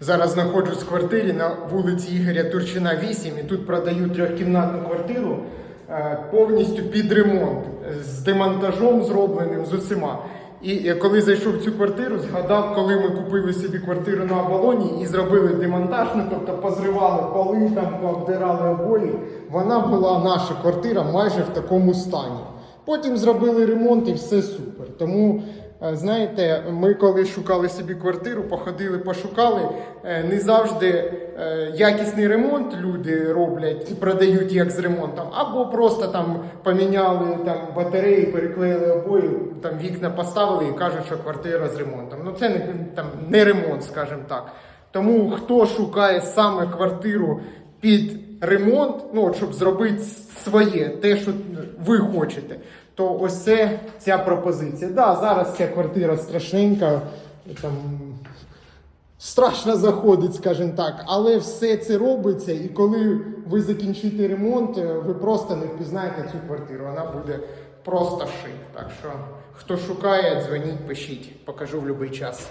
Зараз знаходжусь в квартирі на вулиці Ігоря Турчина 8 і тут продають трьохкімнатну квартиру е, повністю під ремонт, з демонтажом зробленим з усіма. І коли зайшов в цю квартиру, згадав, коли ми купили собі квартиру на оболоні і зробили демонтаж, ну тобто позривали поли, там пообдирали обої. Вона була наша квартира майже в такому стані. Потім зробили ремонт і все супер. Тому, знаєте, ми коли шукали собі квартиру, походили, пошукали. е, Не завжди е, якісний ремонт люди роблять і продають як з ремонтом, або просто там поміняли там батареї, переклеїли обої, там вікна поставили і кажуть, що квартира з ремонтом. Ну це не там не ремонт, скажімо так. Тому хто шукає саме квартиру під ремонт, ну от щоб зробити своє, те, що ви хочете, то ось це ця пропозиція. Да, зараз ця квартира страшненька, там страшно заходить, скажімо так, але все це робиться, і коли ви закінчите ремонт, е, ви просто не впізнаєте цю квартиру. Вона буде просто шик. Так що хто шукає, дзвоніть, пишіть, покажу в будь-який час.